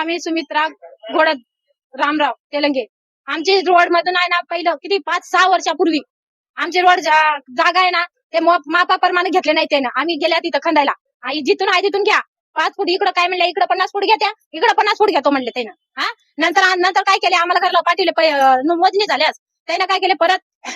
आम्ही सुमित्रा घोडत रामराव तेलंगे. आमचे रोड मधून आहे ना पहिलं किती पाच सहा वर्षापूर्वी. आमची रोड जागा आहे ना ते मापाप्रमाणे घेतले नाही त्यानं. आम्ही गेल्या तिथं खंडायला. आई जिथून आहे तिथून घ्या. पाच फूट इकडं काय म्हणलं इकडं पन्नास फूट घ्या इकडं पन्नास फूट घेतो म्हणले त्यानं. हा? नंतर नंतर काय केले आम्हाला घरला पाठवले मोजणी झाल्यास त्यानं काय केले परत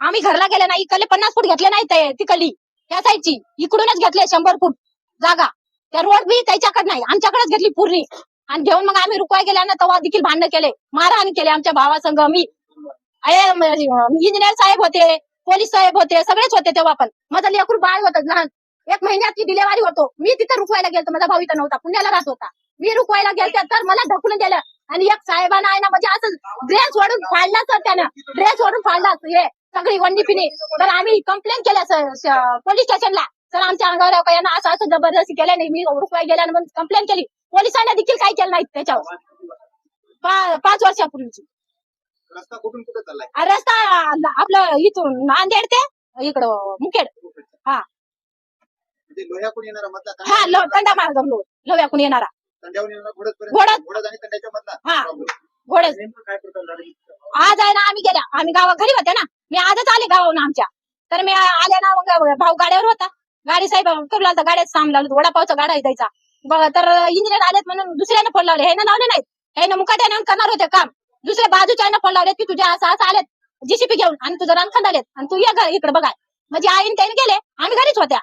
आम्ही घरला गेले नाही इकडले पन्नास फूट घेतले नाही ते तिकडली. त्या साईडची. इकडूनच घेतले शंभर फूट जागा. त्या रोड बी त्याच्याकडे नाही आमच्याकडेच घेतली पूर्णी आणि घेऊन मग आम्ही रुपये गेल्या ना तेव्हा देखील भांडण केले. मारहाण केले आमच्या भावासंग. मी इंजिनियर साहेब होते पोलीस साहेब होते सगळेच होते तेव्हा पण. माझं लेकरू बाळ होत लहान. एक महिन्याची डिलेवरी होतो. मी तिथं रुकवायला गेलो माझा भाऊ इथं नव्हता. पुण्याला राहत होता. मी रुकवायला गेलते तर मला ढकलून दिलं. आणि एक साहेबांना आहे ना म्हणजे असं ड्रेस ओढून फाडला सर त्यानं. ड्रेस ओढून फाडला हे सगळी वंडी पिणी तर आम्ही कंप्लेंट केल्या पोलीस स्टेशनला तर आमच्या अंगावर यांना असं असं जबरदस्ती केलं नाही मी रुकवाय गेल्या कंप्लेंट केली. पोलिसांना देखील काय केलं नाही त्याच्यावर? पा- पाच वर्षापूर्वीची. रस्ता कुठून कुठे चाललाय? आ, रस्ता आपलं इथून नांदेड ते इकडं मुखेड. म्हणजे लोह्याकडून येणारा मधला हा लो तंडा मार्ग लो लोव्याकून येणारा. येणारा घोडत घोडद. घोडत आणि तंड्याच्या मधला? हा. problem. घोडे नेमकं काय प्रकार झाला? आज आहे ना आम्ही गेल्या आम्ही गावा घरी होत्या ना. मी आजच आले गावाहून आमच्या. तर मी आले ना मग भाऊ गाड्यावर होता. गाडी साहेब करू लागला गाड्यात लावलं वडापावचा गाडा द्यायचा तर इंजिनियर आलेत म्हणून दुसऱ्याने फोन लावले. हे ना लावले नाहीत. हे ना मुकाट्याने करणार होते काम. दुसऱ्या बाजूच्या फोन लावले की तुझ्या असं असं आलेत. जीसीपी घेऊन आणि तुझं रान आलेत. आणि तू ये इकडे बघाय म्हणजे आईन त्याने गेले. आम्ही घरीच होत्या.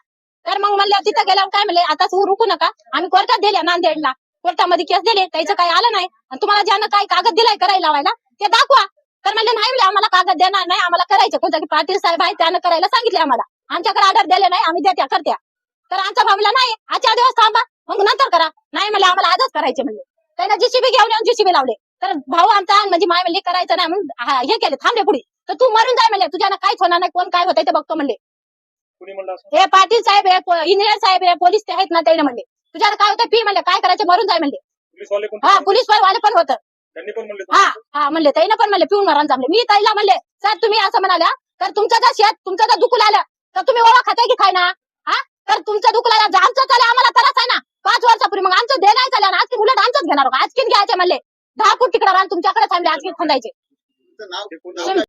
तर मग म्हणलं तिथं गेल्यावर काय म्हणले आता तू रुकू नका. आम्ही कोर्टात दिल्या नांदेडला. कोर्टामध्ये केस दिले. त्याचं काय आलं नाही. आणि तुम्हाला ज्यानं काय कागद दिलाय करायला लावायला ते दाखवा. तर म्हणले नाही म्हणले आम्हाला कागद देणार नाही. आम्हाला करायचं. कोणत्या की पाटील साहेब आहे त्यानं करायला सांगितले आम्हाला. आमच्याकडे ऑर्डर दिले नाही. आम्ही देत्या करत्या. तर आमचा भावला नाही. आजच्या दिवस थांबा. मग नंतर करा. नाही म्हणले आम्हाला आजच करायचे म्हणले. त्यानं जीसीबी घेऊन येऊन जीसीबी लावले. तर भाऊ आमचा म्हणजे माय म्हणले करायचं नाही म्हणून हा, केले थांबले पुढे. तर तू मरून जाय म्हणले तुझ्यानं काहीच होणार नाही कोण काय होतंय ते बघतो म्हणले. हे पाटील साहेब हे इंजिनियर साहेब हे पोलीस ते आहेत ना त्याने म्हणले. तुझ्याला काय होतं पी म्हणले काय करायचं? मरून जाय म्हणले. हा पोलीस वाले पण होतं. हा हा म्हणले त्यानं पण म्हणले पिऊन मरण जमले. मी ताईला म्हणले सर तुम्ही असं म्हणाल्या तर तुमचं जर शेत तुमचं जर दुखू आलं तर तुम्ही ओळख खाताय की खाय ना हा? तर तुमचं दुखू आलं आमचं आम्हाला त्रास आहे ना. पाच वर्षापूर्वी मग आमचं दे नाही चालेल आज उलट आमचंच घेणार आजकीन घ्यायचे म्हणले. दहा फूट तिकडे रान तुमच्याकडे थांबले आजकीन खंदायचे.